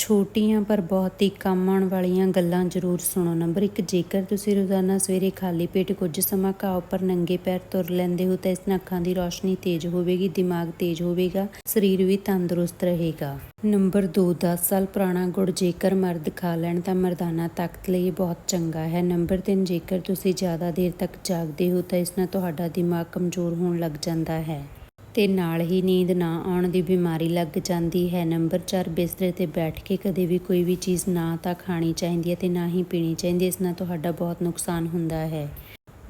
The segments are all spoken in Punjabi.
ਛੋਟੀਆਂ ਪਰ ਬਹੁਤ ਹੀ ਕੰਮ ਆਉਣ ਵਾਲੀਆਂ ਗੱਲਾਂ ਜ਼ਰੂਰ ਸੁਣੋ। ਨੰਬਰ 1 ਜੇਕਰ ਤੁਸੀਂ ਰੋਜ਼ਾਨਾ ਸਵੇਰੇ ਖਾਲੀ ਪੇਟ ਕੁਝ ਸਮਾਂ ਘਾਹ ਉੱਪਰ ਨੰਗੇ ਪੈਰ ਤੁਰ ਲੈਂਦੇ ਹੋ, ਤਾਂ ਇਸ ਨਾਲ ਅੱਖਾਂ ਦੀ ਰੋਸ਼ਨੀ ਤੇਜ਼ ਹੋਵੇਗੀ, ਦਿਮਾਗ ਤੇਜ਼ ਹੋਵੇਗਾ, ਸਰੀਰ ਵੀ ਤੰਦਰੁਸਤ ਰਹੇਗਾ। ਨੰਬਰ 2 10 ਸਾਲ ਪੁਰਾਣਾ ਗੁੜ ਜੇਕਰ ਮਰਦ ਖਾ ਲੈਣ, ਤਾਂ ਮਰਦਾਨਾ ਤਾਕਤ ਲਈ ਬਹੁਤ ਚੰਗਾ ਹੈ। ਨੰਬਰ 3 ਜੇਕਰ ਤੁਸੀਂ ਜ਼ਿਆਦਾ ਦੇਰ ਤੱਕ ਜਾਗਦੇ ਹੋ, ਤਾਂ ਇਸ ਨਾਲ ਤੁਹਾਡਾ ਦਿਮਾਗ ਕਮਜ਼ੋਰ ਹੋਣ ਲੱਗ ਜਾਂਦਾ ਹੈ। ਤੇ ਨਾਲ ਹੀ ਨੀਂਦ ਨਾ ਆਉਣ ਦੀ ਬਿਮਾਰੀ ਲੱਗ ਜਾਂਦੀ ਹੈ। ਨੰਬਰ 4 ਬਿਸਤਰੇ ਤੇ ਬੈਠ ਕੇ ਕਦੇ ਵੀ ਕੋਈ ਵੀ ਚੀਜ਼ ਨਾ ਤਾਂ ਖਾਣੀ ਚਾਹੀਦੀ ਹੈ ਤੇ ਨਾ ਹੀ ਪੀਣੀ ਚਾਹੀਦੀ ਹੈ। ਇਸ ਨਾਲ ਤੁਹਾਡਾ ਬਹੁਤ ਨੁਕਸਾਨ ਹੁੰਦਾ ਹੈ।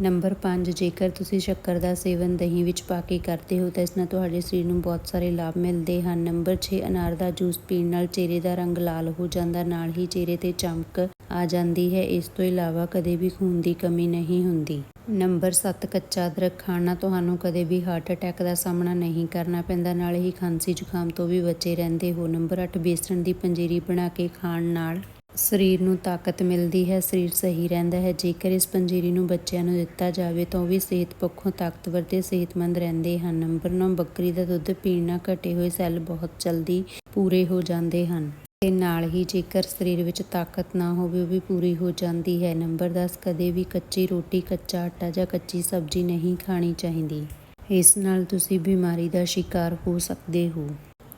ਨੰਬਰ 5 ਜੇਕਰ ਤੁਸੀਂ ਸ਼ੱਕਰ ਦਾ ਸੇਵਨ ਦਹੀਂ ਵਿੱਚ ਪਾ ਕੇ ਕਰਦੇ ਹੋ, ਤਾਂ ਇਸ ਨਾਲ ਤੁਹਾਡੇ ਸਰੀਰ ਨੂੰ ਬਹੁਤ ਸਾਰੇ ਲਾਭ ਮਿਲਦੇ ਹਨ। ਨੰਬਰ 6 ਅਨਾਰ ਦਾ ਜੂਸ ਪੀਣ ਨਾਲ ਚਿਹਰੇ ਦਾ ਰੰਗ ਲਾਲ ਹੋ ਜਾਂਦਾ, ਨਾਲ ਹੀ ਚਿਹਰੇ ਤੇ ਚਮਕ ਆ ਜਾਂਦੀ ਹੈ। ਇਸ ਤੋਂ ਇਲਾਵਾ ਕਦੇ ਵੀ ਖੂਨ ਦੀ ਕਮੀ ਨਹੀਂ ਹੁੰਦੀ। ਨੰਬਰ 7 ਕੱਚਾ ਅਦਰਕ ਖਾਣਾ। ਤੁਹਾਨੂੰ ਕਦੇ ਵੀ ਹਾਰਟ ਅਟੈਕ ਦਾ ਸਾਹਮਣਾ ਨਹੀਂ ਕਰਨਾ ਪੈਂਦਾ। ਨਾਲ ਹੀ ਖਾਂਸੀ ਜ਼ੁਕਾਮ ਤੋਂ ਵੀ ਬਚੇ ਰਹਿੰਦੇ ਹੋ। ਨੰਬਰ 8 ਬੇਸਣ ਦੀ ਪੰਜੀਰੀ ਬਣਾ ਕੇ ਖਾਣ ਨਾਲ ਸਰੀਰ ਨੂੰ ਤਾਕਤ ਮਿਲਦੀ ਹੈ, ਸਰੀਰ ਸਹੀ ਰਹਿੰਦਾ ਹੈ। ਜੇਕਰ ਇਸ ਪੰਜੀਰੀ ਨੂੰ ਬੱਚਿਆਂ ਨੂੰ ਦਿੱਤਾ ਜਾਵੇ, ਤਾਂ ਉਹ ਵੀ ਸਿਹਤ ਪੱਖੋਂ ਤਾਕਤਵਰ ਤੇ ਸਿਹਤਮੰਦ ਰਹਿੰਦੇ ਹਨ। ਨੰਬਰ 9 ਬੱਕਰੀ ਦਾ ਦੁੱਧ ਪੀਣ ਨਾਲ ਘਟੇ ਹੋਏ ਸੈੱਲ ਬਹੁਤ ਜਲਦੀ ਪੂਰੇ ਹੋ ਜਾਂਦੇ ਹਨ। ਤੇ ਨਾਲ ਹੀ ਜੇਕਰ ਸਰੀਰ ਵਿੱਚ ਤਾਕਤ ਨਾ ਹੋਵੇ, ਉਹ ਵੀ ਪੂਰੀ ਹੋ ਜਾਂਦੀ ਹੈ। ਨੰਬਰ 10 ਕਦੇ ਵੀ ਕੱਚੀ ਰੋਟੀ, ਕੱਚਾ ਆਟਾ ਜਾਂ ਕੱਚੀ ਸਬਜ਼ੀ ਨਹੀਂ ਖਾਣੀ ਚਾਹੀਦੀ। ਇਸ ਨਾਲ ਤੁਸੀਂ ਬਿਮਾਰੀ ਦਾ ਸ਼ਿਕਾਰ ਹੋ ਸਕਦੇ ਹੋ।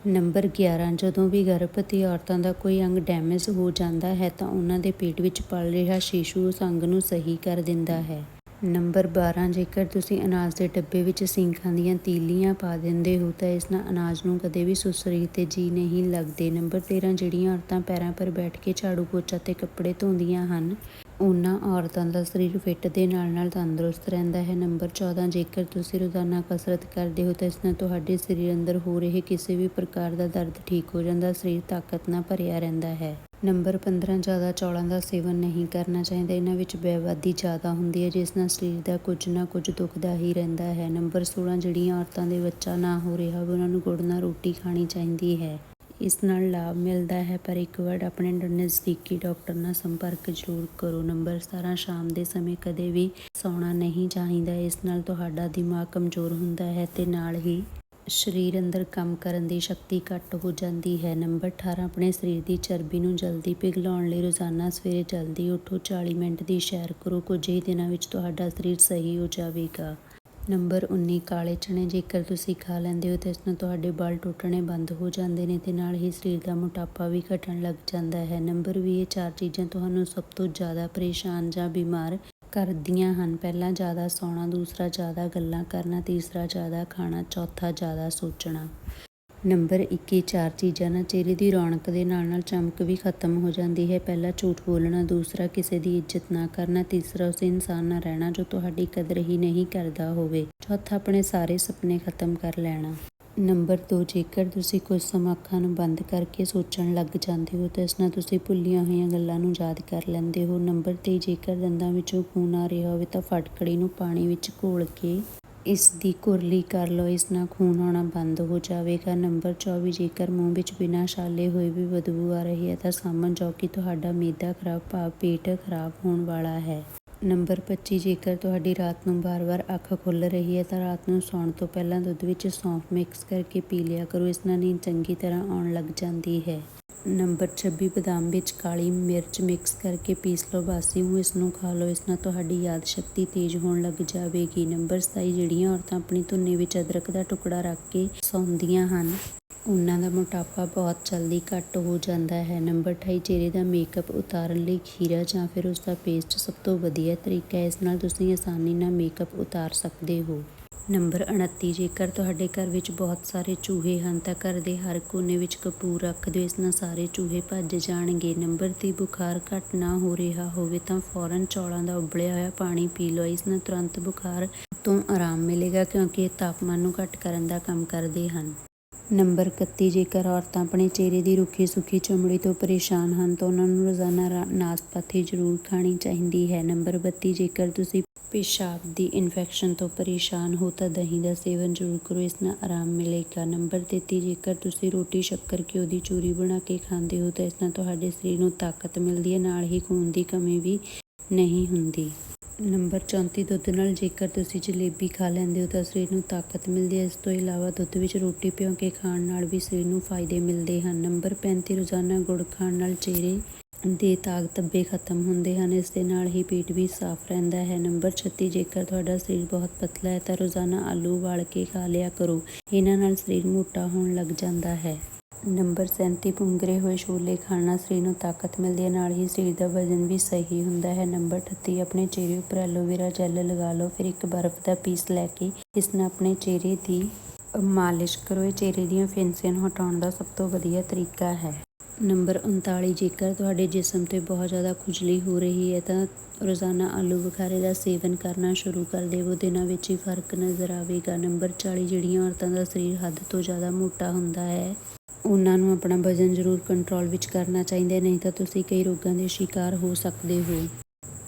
ਨੰਬਰ 11 ਜਦੋਂ ਵੀ ਗਰਭਵਤੀ ਔਰਤਾਂ ਦਾ ਕੋਈ ਅੰਗ ਡੈਮੇਜ ਹੋ ਜਾਂਦਾ ਹੈ ਤਾਂ ਉਹਨਾਂ ਦੇ ਪੇਟ ਵਿੱਚ ਪਲ ਰਿਹਾ ਸ਼ੀਸ਼ੂ ਉਸ ਅੰਗ ਨੂੰ ਸਹੀ ਕਰ ਦਿੰਦਾ ਹੈ। ਨੰਬਰ 12 ਜੇਕਰ ਤੁਸੀਂ ਅਨਾਜ ਦੇ ਡੱਬੇ ਵਿੱਚ ਸਿੰਖਾਂ ਦੀਆਂ ਤੀਲੀਆਂ ਪਾ ਦਿੰਦੇ ਹੋ ਤਾਂ ਇਸ ਨਾਲ ਅਨਾਜ ਨੂੰ ਕਦੇ ਵੀ ਸੁਸਰੀ ਤੇ ਜੀ ਨਹੀਂ ਲੱਗਦੇ। ਨੰਬਰ 13 ਜਿਹੜੀਆਂ ਔਰਤਾਂ ਪੈਰਾਂ ਪਰ ਬੈਠ ਕੇ ਝਾੜੂ ਪੋਚਾ ਤੇ ਕੱਪੜੇ ਧੋਂਦੀਆਂ ਹਨ ਉਹਨਾਂ ਔਰਤਾਂ ਦਾ ਸਰੀਰ ਫਿੱਟ ਦੇ ਨਾਲ ਨਾਲ ਤੰਦਰੁਸਤ ਰਹਿੰਦਾ ਹੈ। ਨੰਬਰ 14 ਜੇਕਰ ਤੁਸੀਂ ਰੋਜ਼ਾਨਾ ਕਸਰਤ ਕਰਦੇ ਹੋ ਤਾਂ ਇਸ ਨਾਲ ਤੁਹਾਡੇ ਸਰੀਰ ਅੰਦਰ ਹੋ ਰਹੇ ਕਿਸੇ ਵੀ ਪ੍ਰਕਾਰ ਦਾ ਦਰਦ ਠੀਕ ਹੋ ਜਾਂਦਾ, ਸਰੀਰ ਤਾਕਤ ਨਾਲ ਭਰਿਆ ਰਹਿੰਦਾ ਹੈ। ਨੰਬਰ 15 ਜ਼ਿਆਦਾ ਚੌਲਾਂ ਦਾ ਸੇਵਨ ਨਹੀਂ ਕਰਨਾ ਚਾਹੀਦਾ। ਇਹਨਾਂ ਵਿੱਚ ਬੇਵਾਦੀ ਜ਼ਿਆਦਾ ਹੁੰਦੀ ਹੈ, ਜਿਸ ਨਾਲ ਸਰੀਰ ਦਾ ਕੁਝ ਨਾ ਕੁਝ ਦੁਖਦਾ ਹੀ ਰਹਿੰਦਾ ਹੈ। ਨੰਬਰ 16 ਜਿਹੜੀਆਂ ਔਰਤਾਂ ਦੇ ਬੱਚਾ ਨਾ ਹੋ ਰਿਹਾ ਹੋਵੇ ਉਹਨਾਂ ਨੂੰ ਗੁੜ ਨਾਲ ਰੋਟੀ ਖਾਣੀ ਚਾਹੀਦੀ ਹੈ। ਇਸ ਨਾਲ ਲਾਭ ਮਿਲਦਾ ਹੈ, ਪਰ ਇੱਕ ਵਾਰ ਆਪਣੇ ਨਜ਼ਦੀਕੀ ਡਾਕਟਰ ਨਾਲ ਸੰਪਰਕ ਜ਼ਰੂਰ ਕਰੋ। ਨੰਬਰ 17 ਸ਼ਾਮ ਦੇ ਸਮੇਂ ਕਦੇ ਵੀ ਸੌਣਾ ਨਹੀਂ ਚਾਹੀਦਾ। ਇਸ ਨਾਲ ਤੁਹਾਡਾ ਦਿਮਾਗ ਕਮਜ਼ੋਰ ਹੁੰਦਾ ਹੈ ਤੇ ਨਾਲ ਹੀ ਸਰੀਰ ਅੰਦਰ ਕੰਮ ਕਰਨ ਦੀ ਸ਼ਕਤੀ ਘੱਟ ਹੋ ਜਾਂਦੀ ਹੈ। ਨੰਬਰ 18 ਆਪਣੇ ਸਰੀਰ ਦੀ ਚਰਬੀ ਨੂੰ ਜਲਦੀ ਪਿਘਲਾਉਣ ਲਈ ਰੋਜ਼ਾਨਾ ਸਵੇਰੇ ਜਲਦੀ ਉੱਠੋ। 40 ਮਿੰਟ ਦੀ ਸੈਰ ਕਰੋ। ਕੁਝ ਹੀ ਦਿਨਾਂ ਵਿੱਚ ਤੁਹਾਡਾ ਸਰੀਰ ਸਹੀ ਹੋ ਜਾਵੇਗਾ। ਨੰਬਰ 19 ਕਾਲੇ ਚਣੇ ਜੇਕਰ ਤੁਸੀਂ ਖਾ ਲੈਂਦੇ ਹੋ ਤਾਂ ਇਸ ਨਾਲ ਤੁਹਾਡੇ ਵਾਲ ਟੁੱਟਣੇ ਬੰਦ ਹੋ ਜਾਂਦੇ ਨੇ ਤੇ ਨਾਲ ਹੀ ਸਰੀਰ ਦਾ ਮੋਟਾਪਾ ਵੀ ਘਟਣ ਲੱਗ ਜਾਂਦਾ ਹੈ। ਨੰਬਰ 20 ਇਹ ਚਾਰ ਚੀਜ਼ਾਂ ਤੁਹਾਨੂੰ ਸਭ ਤੋਂ ਜ਼ਿਆਦਾ ਪਰੇਸ਼ਾਨ ਜਾਂ ਬਿਮਾਰ ਕਰਦੀਆਂ ਹਨ। ਪਹਿਲਾ, ਜ਼ਿਆਦਾ ਸੌਣਾ। ਦੂਸਰਾ, ਜ਼ਿਆਦਾ ਗੱਲਾਂ ਕਰਨਾ। ਤੀਸਰਾ, ਜ਼ਿਆਦਾ ਖਾਣਾ। ਚੌਥਾ, ਜ਼ਿਆਦਾ ਸੋਚਣਾ। ਨੰਬਰ 21 ਚਾਰ ਚੀਜ਼ਾਂ ਨਾਲ ਚਿਹਰੇ ਦੀ ਰੌਣਕ ਦੇ ਨਾਲ ਨਾਲ ਚਮਕ ਵੀ ਖਤਮ ਹੋ ਜਾਂਦੀ ਹੈ। ਪਹਿਲਾ ਝੂਠ ਬੋਲਣਾ, ਦੂਸਰਾ ਕਿਸੇ ਦੀ ਇੱਜ਼ਤ ਨਾ ਕਰਨਾ, ਤੀਸਰਾ ਉਸ ਇਨਸਾਨ ਨਾਲ ਰਹਿਣਾ ਜੋ ਤੁਹਾਡੀ ਕਦਰ ਹੀ ਨਹੀਂ ਕਰਦਾ ਹੋਵੇ। ਚੌਥਾ, ਆਪਣੇ ਸਾਰੇ ਸੁਪਨੇ ਖਤਮ ਕਰ ਲੈਣਾ। ਨੰਬਰ 2 ਜੇਕਰ ਤੁਸੀਂ ਕੁਝ ਸਮਾਂ ਅੱਖਾਂ ਨੂੰ ਬੰਦ ਕਰਕੇ ਸੋਚਣ ਲੱਗ ਜਾਂਦੇ ਹੋ, ਤਾਂ ਇਸ ਨਾਲ ਤੁਸੀਂ ਭੁੱਲੀਆਂ ਹੋਈਆਂ ਗੱਲਾਂ ਨੂੰ ਯਾਦ ਕਰ ਲੈਂਦੇ ਹੋ। ਨੰਬਰ 3 ਜੇਕਰ ਦੰਦਾਂ ਵਿੱਚੋਂ ਖੂਨ ਆ ਰਿਹਾ ਹੋਵੇ, ਤਾਂ ਫਟਕੜੀ ਨੂੰ ਪਾਣੀ ਵਿੱਚ ਘੋਲ ਕੇ ਇਸ ਦੀ ਕੁਰਲੀ ਕਰ ਲਓ, ਇਸ ਨਾਲ ਖੂਨ ਆਉਣਾ ਬੰਦ ਹੋ ਜਾਵੇਗਾ। ਨੰਬਰ 24 ਜੇਕਰ ਮੂੰਹ ਵਿੱਚ ਬਿਨਾਂ ਛਾਲੇ ਹੋਏ ਵੀ ਬਦਬੂ ਆ ਰਹੀ ਹੈ, ਤਾਂ ਸਮਝ ਜਾਓ ਕਿ ਤੁਹਾਡਾ ਮੇਦਾ ਖਰਾਬ, ਭਾਵ ਪੇਟ ਖਰਾਬ ਹੋਣ ਵਾਲਾ ਹੈ। ਨੰਬਰ 25 ਜੇਕਰ ਤੁਹਾਡੀ ਰਾਤ ਨੂੰ ਬਾਰ-ਬਾਰ ਅੱਖ ਖੁੱਲ ਰਹੀ ਹੈ, ਤਾਂ ਰਾਤ ਨੂੰ ਸੌਣ ਤੋਂ ਪਹਿਲਾਂ ਦੁੱਧ ਵਿੱਚ ਸੌਂਫ ਮਿਕਸ ਕਰਕੇ ਪੀ ਲਿਆ ਕਰੋ। ਇਸ ਨਾਲ ਨੀਂਦ ਚੰਗੀ ਤਰ੍ਹਾਂ ਆਉਣ ਲੱਗ ਜਾਂਦੀ ਹੈ। ਨੰਬਰ 26 ਬਦਾਮ ਵਿੱਚ ਕਾਲੀ ਮਿਰਚ ਮਿਕਸ ਕਰਕੇ ਪੀਸ ਲਓ। ਬਾਸੀ ਨੂੰ ਇਸ ਨੂੰ ਖਾ ਲਓ। ਇਸ ਨਾਲ ਤੁਹਾਡੀ ਯਾਦ ਸ਼ਕਤੀ ਤੇਜ਼ ਹੋਣ ਲੱਗ ਜਾਵੇਗੀ। ਨੰਬਰ 27 ਜਿਹੜੀਆਂ ਔਰਤਾਂ ਆਪਣੀ ਧੁੰਨੀ ਵਿੱਚ ਅਦਰਕ ਦਾ ਟੁਕੜਾ ਰੱਖ ਕੇ ਸੌਂਦੀਆਂ ਹਨ, ਉਹਨਾਂ ਦਾ ਮੋਟਾਪਾ ਬਹੁਤ ਜਲਦੀ ਘੱਟ ਹੋ ਜਾਂਦਾ ਹੈ। ਨੰਬਰ 28 ਚਿਹਰੇ ਦਾ ਮੇਕਅਪ ਉਤਾਰਨ ਲਈ ਖੀਰਾ ਜਾਂ ਫਿਰ ਉਸ ਦਾ ਪੇਸਟ ਸਭ ਤੋਂ ਵਧੀਆ ਤਰੀਕਾ ਹੈ। ਇਸ ਨਾਲ ਤੁਸੀਂ ਆਸਾਨੀ ਨਾਲ ਮੇਕਅਪ ਉਤਾਰ ਸਕਦੇ ਹੋ। ਨੰਬਰ 29 ਜੇਕਰ ਤੁਹਾਡੇ ਘਰ ਵਿੱਚ ਬਹੁਤ ਸਾਰੇ ਚੂਹੇ ਹਨ ਤਾਂ ਘਰ ਦੇ ਹਰ ਕੋਨੇ ਵਿੱਚ ਕਪੂਰ ਰੱਖ ਦਿਓ ਇਸ ਨਾਲ ਸਾਰੇ ਚੂਹੇ ਭੱਜ ਜਾਣਗੇ। ਨੰਬਰ 30 ਬੁਖਾਰ ਘੱਟ ਨਾ ਹੋ ਰਿਹਾ ਹੋਵੇ ਤਾਂ ਫੌਰਨ ਚੌਲਾਂ ਦਾ ਉਬਲਿਆ ਹੋਇਆ ਪਾਣੀ ਪੀ ਲਓ। ਇਸ ਨਾਲ ਤੁਰੰਤ ਬੁਖਾਰ ਤੋਂ ਆਰਾਮ ਮਿਲੇਗਾ ਕਿਉਂਕਿ ਇਹ ਤਾਪਮਾਨ ਨੂੰ ਘੱਟ ਕਰਨ ਦਾ ਕੰਮ ਕਰਦੇ ਹਨ। ਨੰਬਰ 31 ਜੇਕਰ ਔਰਤਾਂ ਆਪਣੇ ਚਿਹਰੇ ਦੀ ਰੁੱਖੀ ਸੁੱਖੀ ਚਮੜੀ ਤੋਂ ਪਰੇਸ਼ਾਨ ਹਨ, ਤਾਂ ਉਹਨਾਂ ਨੂੰ ਰੋਜ਼ਾਨਾ ਰਾ- ਨਾਸ਼ਪਾਤੀ ਜ਼ਰੂਰ ਖਾਣੀ ਚਾਹੀਦੀ ਹੈ। ਨੰਬਰ 32 ਜੇਕਰ ਤੁਸੀਂ ਪਿਸ਼ਾਬ ਦੀ ਇਨਫੈਕਸ਼ਨ ਤੋਂ ਪਰੇਸ਼ਾਨ ਹੋ, ਤਾਂ ਦਹੀਂ ਦਾ ਸੇਵਨ ਜ਼ਰੂਰ ਕਰੋ, ਇਸ ਨਾਲ ਆਰਾਮ ਮਿਲੇਗਾ। ਨੰਬਰ 33 ਜੇਕਰ ਤੁਸੀਂ ਰੋਟੀ, ਸ਼ੱਕਰ, ਘਿਓ ਦੀ ਚੂਰੀ ਬਣਾ ਕੇ ਖਾਂਦੇ ਹੋ, ਤਾਂ ਇਸ ਨਾਲ ਤੁਹਾਡੇ ਸਰੀਰ ਨੂੰ ਤਾਕਤ ਮਿਲਦੀ ਹੈ, ਨਾਲ ਹੀ ਖੂਨ ਦੀ ਕਮੀ ਵੀ ਨਹੀਂ ਹੁੰਦੀ। ਨੰਬਰ 34 ਦੁੱਧ ਨਾਲ ਜੇਕਰ ਤੁਸੀਂ ਜਲੇਬੀ ਖਾ ਲੈਂਦੇ ਹੋ ਤਾਂ ਸਰੀਰ ਨੂੰ ਤਾਕਤ ਮਿਲਦੀ ਹੈ। ਇਸ ਤੋਂ ਇਲਾਵਾ ਦੁੱਧ ਵਿੱਚ ਰੋਟੀ ਭਿਉਂ ਕੇ ਖਾਣ ਨਾਲ ਵੀ ਸਰੀਰ ਨੂੰ ਫਾਇਦੇ ਮਿਲਦੇ ਹਨ। ਨੰਬਰ 35 ਰੋਜ਼ਾਨਾ ਗੁੜ ਖਾਣ ਨਾਲ ਚਿਹਰੇ ਦੇ ਦਾਗ ਧੱਬੇ ਖਤਮ ਹੁੰਦੇ ਹਨ। ਇਸ ਦੇ ਨਾਲ ਹੀ ਪੇਟ ਵੀ ਸਾਫ਼ ਰਹਿੰਦਾ ਹੈ। ਨੰਬਰ 36 ਜੇਕਰ ਤੁਹਾਡਾ ਸਰੀਰ ਬਹੁਤ ਪਤਲਾ ਹੈ ਤਾਂ ਰੋਜ਼ਾਨਾ ਆਲੂ ਉਬਾਲ ਕੇ ਖਾ ਲਿਆ ਕਰੋ। ਇਹਨਾਂ ਨਾਲ ਸਰੀਰ ਮੋਟਾ ਹੋਣ ਲੱਗ ਜਾਂਦਾ ਹੈ। ਨੰਬਰ 37 ਪੁੰਗਰੇ ਹੋਏ ਛੋਲੇ ਖਾਣ ਨਾਲ ਸਰੀਰ ਨੂੰ ਤਾਕਤ ਮਿਲਦੀ ਹੈ। ਨਾਲ ਹੀ ਸਰੀਰ ਦਾ ਵਜ਼ਨ ਵੀ ਸਹੀ ਹੁੰਦਾ ਹੈ। ਨੰਬਰ 38 ਆਪਣੇ ਚਿਹਰੇ ਉੱਪਰ ਐਲੋਵੇਰਾ ਜੈਲ ਲਗਾ ਲਓ। ਫਿਰ ਇੱਕ ਬਰਫ਼ ਦਾ ਪੀਸ ਲੈ ਕੇ ਇਸ ਨਾਲ ਆਪਣੇ ਚਿਹਰੇ ਦੀ ਮਾਲਿਸ਼ ਕਰੋ। ਇਹ ਚਿਹਰੇ ਦੀਆਂ ਫਿੰਸੀਆਂ ਨੂੰ ਹਟਾਉਣ ਦਾ ਸਭ ਤੋਂ ਵਧੀਆ ਤਰੀਕਾ ਹੈ। ਨੰਬਰ 39 ਜੇਕਰ ਤੁਹਾਡੇ ਜਿਸਮ ਤੇ ਬਹੁਤ ਜ਼ਿਆਦਾ ਖੁਜਲੀ ਹੋ ਰਹੀ ਹੈ ਤਾਂ ਰੋਜ਼ਾਨਾ ਆਲੂ ਬੁਖਾਰੇ ਦਾ ਸੇਵਨ ਕਰਨਾ ਸ਼ੁਰੂ ਕਰ ਦੇਵੋ ਦਿਨਾਂ ਵਿੱਚ ਹੀ ਫ਼ਰਕ ਨਜ਼ਰ ਆਵੇਗਾ। ਨੰਬਰ 40 ਜਿਹੜੀਆਂ ਔਰਤਾਂ ਦਾ ਸਰੀਰ ਹੱਦ ਤੋਂ ਜ਼ਿਆਦਾ ਮੋਟਾ ਹੁੰਦਾ ਹੈ। ਉਹਨਾਂ ਨੂੰ ਆਪਣਾ ਵਜ਼ਨ ਜ਼ਰੂਰ ਕੰਟਰੋਲ ਵਿੱਚ ਕਰਨਾ ਚਾਹੀਦਾ ਨਹੀਂ ਤਾਂ ਤੁਸੀਂ ਕਈ ਰੋਗਾਂ ਦੇ ਸ਼ਿਕਾਰ ਹੋ ਸਕਦੇ ਹੋ।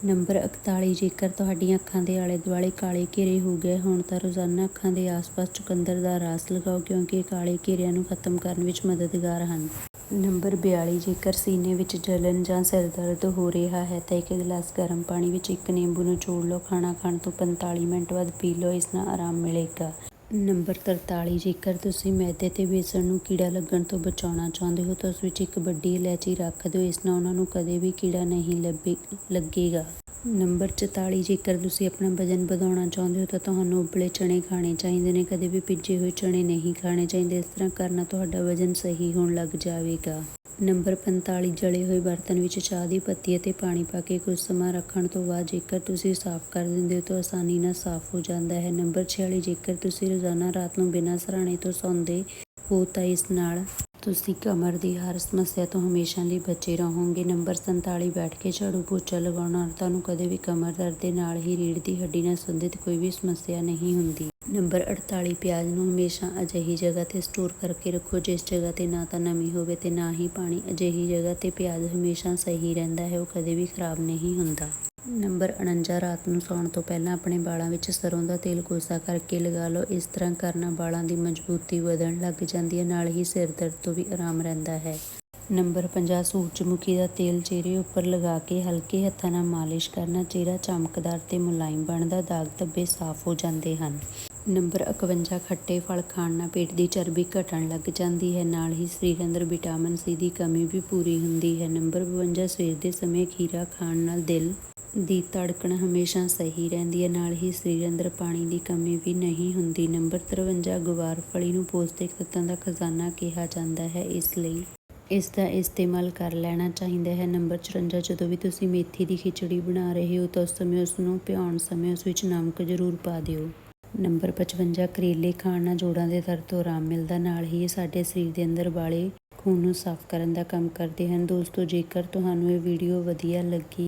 ਨੰਬਰ 41 ਜੇਕਰ ਤੁਹਾਡੀਆਂ ਅੱਖਾਂ ਦੇ ਆਲੇ ਦੁਆਲੇ ਕਾਲੇ ਘੇਰੇ ਹੋ ਗਏ ਹੋਣ ਤਾਂ ਰੋਜ਼ਾਨਾ ਅੱਖਾਂ ਦੇ ਆਸ-ਪਾਸ ਚੁਕੰਦਰ ਦਾ ਰਾਸ ਲਗਾਓ, ਕਿਉਂਕਿ ਕਾਲੇ ਘੇਰਿਆਂ ਨੂੰ ਖਤਮ ਕਰਨ ਵਿੱਚ ਮਦਦਗਾਰ ਹਨ। ਨੰਬਰ 42 ਜੇਕਰ ਸੀਨੇ ਵਿੱਚ ਜਲਨ ਜਾਂ ਸਿਰ ਦਰਦ ਹੋ ਰਿਹਾ ਹੈ ਤਾਂ ਇੱਕ ਗਲਾਸ ਗਰਮ ਪਾਣੀ ਵਿੱਚ ਇੱਕ ਨਿੰਬੂ ਨਿਚੋੜ ਲਓ। ਖਾਣਾ ਖਾਣ ਤੋਂ 45 ਮਿੰਟ ਬਾਅਦ ਪੀ ਲਓ, ਇਸ ਨਾਲ ਆਰਾਮ ਮਿਲੇਗਾ। ਨੰਬਰ 43 ਜੇਕਰ ਤੁਸੀਂ ਮੈਦੇ ਤੇ ਬੇਸਣ ਨੂੰ ਕੀੜਾ ਲੱਗਣ ਤੋਂ ਬਚਾਉਣਾ ਚਾਹੁੰਦੇ ਹੋ ਤਾਂ ਉਸ ਵਿੱਚ ਇੱਕ ਵੱਡੀ ਇਲਾਇਚੀ ਰੱਖ ਦਿਓ, ਇਸ ਨਾਲ ਉਹਨਾਂ ਨੂੰ ਕਦੇ ਵੀ ਕੀੜਾ ਨਹੀਂ ਲੱਭੇ, ਲੱਗੇਗਾ। ਨੰਬਰ 44 ਜੇਕਰ ਤੁਸੀਂ ਆਪਣਾ ਵਜ਼ਨ ਵਧਾਉਣਾ ਚਾਹੁੰਦੇ ਹੋ ਤਾਂ ਤੁਹਾਨੂੰ ਉਬਲੇ ਚਣੇ ਖਾਣੇ ਚਾਹੀਦੇ ਨੇ, ਕਦੇ ਵੀ ਭਿੱਜੇ ਹੋਏ ਚਣੇ ਨਹੀਂ ਖਾਣੇ ਚਾਹੀਦੇ, ਇਸ ਤਰ੍ਹਾਂ ਕਰਨਾ ਤੁਹਾਡਾ ਵਜ਼ਨ ਸਹੀ ਹੋਣ ਲੱਗ ਜਾਵੇਗਾ। ਨੰਬਰ 45 ਜਲੇ ਹੋਏ ਬਰਤਨ ਵਿੱਚ ਚਾਹ ਦੀ ਪੱਤੀ ਅਤੇ ਪਾਣੀ ਪਾ ਕੇ ਕੁਝ ਸਮਾਂ ਰੱਖਣ ਤੋਂ ਬਾਅਦ ਜੇਕਰ ਤੁਸੀਂ ਸਾਫ਼ ਕਰ ਦਿੰਦੇ ਹੋ ਤਾਂ ਆਸਾਨੀ ਨਾਲ ਸਾਫ਼ ਹੋ ਜਾਂਦਾ ਹੈ। ਨੰਬਰ 46 ਜੇਕਰ ਤੁਸੀਂ ਰੋਜ਼ਾਨਾ ਰਾਤ ਨੂੰ ਬਿਨਾਂ ਸਰਾਣੇ ਤੋਂ ਸੌਂਦੇ ਹੋ ਤਾਂ ਇਸ ਨਾਲ ਤੁਸੀਂ ਕਮਰ ਦੀ ਹਰ ਸਮੱਸਿਆ ਤੋਂ ਹਮੇਸ਼ਾ ਲਈ ਬਚੇ ਰਹੋਗੇ। ਨੰਬਰ 47 ਬੈਠ ਕੇ ਝਾੜੂ ਪੋਚਾ ਲਗਾਉਣਾ। ਔਰਤਾਂ ਨੂੰ ਕਦੇ ਵੀ ਕਮਰ ਦਰਦ ਦੇ ਨਾਲ ਹੀ ਰੀੜ੍ਹ ਦੀ ਹੱਡੀ ਨਾਲ ਸੰਬੰਧਿਤ ਕੋਈ ਵੀ ਸਮੱਸਿਆ ਨਹੀਂ ਹੁੰਦੀ। ਨੰਬਰ 48 ਪਿਆਜ਼ ਨੂੰ ਹਮੇਸ਼ਾ ਅਜਿਹੀ ਜਗ੍ਹਾ ਤੇ ਸਟੋਰ ਕਰਕੇ ਰੱਖੋ, ਜਿਸ ਜਗ੍ਹਾ ਤੇ ਨਾ ਤਾਂ ਨਮੀ ਹੋਵੇ ਤੇ ਨਾ ਹੀ ਪਾਣੀ। ਅਜਿਹੀ ਜਗ੍ਹਾ ਤੇ ਪਿਆਜ਼ ਹਮੇਸ਼ਾ ਸਹੀ ਰਹਿੰਦਾ ਹੈ, ਉਹ ਕਦੇ ਵੀ ਖਰਾਬ ਨਹੀਂ ਹੁੰਦਾ। ਨੰਬਰ 49 ਰਾਤ ਨੂੰ ਸੌਣ ਤੋਂ ਪਹਿਲਾਂ ਆਪਣੇ ਵਾਲਾਂ ਵਿੱਚ ਸਰੋਂ ਦਾ ਤੇਲ ਕੋਸਾ ਕਰਕੇ ਲਗਾ ਲਓ। ਇਸ ਤਰ੍ਹਾਂ ਕਰਨਾ ਵਾਲਾਂ ਦੀ ਮਜ਼ਬੂਤੀ ਵਧਣ ਲੱਗ ਜਾਂਦੀ ਹੈ, ਨਾਲ ਹੀ ਸਿਰ ਦਰਦ ਤੋਂ ਵੀ ਆਰਾਮ ਰਹਿੰਦਾ ਹੈ। ਨੰਬਰ 50 ਸੂਰਜਮੁਖੀ ਦਾ ਤੇਲ ਚਿਹਰੇ ਉੱਪਰ ਲਗਾ ਕੇ ਹਲਕੇ ਹੱਥਾਂ ਨਾਲ ਮਾਲਿਸ਼ ਕਰਨਾ, ਚਿਹਰਾ ਚਮਕਦਾਰ ਤੇ ਮੁਲਾਇਮ ਬਣਦਾ, ਦਾਗ ਧੱਬੇ ਸਾਫ਼ ਹੋ ਜਾਂਦੇ ਹਨ। ਨੰਬਰ 51 ਖੱਟੇ ਫਲ ਖਾਣ ਨਾਲ ਪੇਟ ਦੀ ਚਰਬੀ ਘਟਣ ਲੱਗ ਜਾਂਦੀ ਹੈ, ਨਾਲ ਹੀ ਸਰੀਰ ਅੰਦਰ ਵਿਟਾਮਿਨ ਸੀ ਦੀ ਕਮੀ ਵੀ ਪੂਰੀ ਹੁੰਦੀ ਹੈ। ਨੰਬਰ 52 ਸਵੇਰ ਦੇ ਸਮੇਂ ਖੀਰਾ ਖਾਣ ਨਾਲ ਦਿਲ ਦੀ ਧੜਕਣ ਹਮੇਸ਼ਾ ਸਹੀ ਰਹਿੰਦੀ ਹੈ। ਨਾਲ ਹੀ ਸਰੀਰ ਅੰਦਰ ਪਾਣੀ ਦੀ ਕਮੀ ਵੀ ਨਹੀਂ ਹੁੰਦੀ। ਨੰਬਰ 53 ਗੁਵਾਰ ਫਲੀ ਨੂੰ ਪੌਸ਼ਟਿਕ ਤੱਤਾਂ ਦਾ ਖਜ਼ਾਨਾ ਕਿਹਾ ਜਾਂਦਾ ਹੈ। ਇਸ ਲਈ ਇਸ ਦਾ ਇਸਤੇਮਾਲ ਕਰ ਲੈਣਾ ਚਾਹੀਦਾ ਹੈ। ਨੰਬਰ 54 ਜਦੋਂ ਵੀ ਤੁਸੀਂ ਮੇਥੀ ਦੀ ਖਿਚੜੀ ਬਣਾ ਰਹੇ ਹੋ, ਤਾਂ ਉਸ ਸਮੇਂ ਉਸ ਨੂੰ ਭਿਉਣ ਸਮੇਂ ਉਸ ਵਿੱਚ ਨਮਕ ਜ਼ਰੂਰ ਪਾ ਦਿਓ। ਨੰਬਰ 55 ਕਰੇਲੇ ਖਾਣ ਨਾਲ ਜੋੜਾਂ ਦੇ ਦਰਦ ਤੋਂ ਆਰਾਮ ਮਿਲਦਾ। ਨਾਲ ਹੀ ਇਹ ਸਾਡੇ ਸਰੀਰ ਦੇ ਅੰਦਰ ਵਾਲੇ ਖੂਨ ਨੂੰ ਸਾਫ਼ ਕਰਨ ਦਾ ਕੰਮ ਕਰਦੇ ਹਨ। ਦੋਸਤੋ, ਜੇਕਰ ਤੁਹਾਨੂੰ ਇਹ ਵੀਡੀਓ ਵਧੀਆ ਲੱਗੀ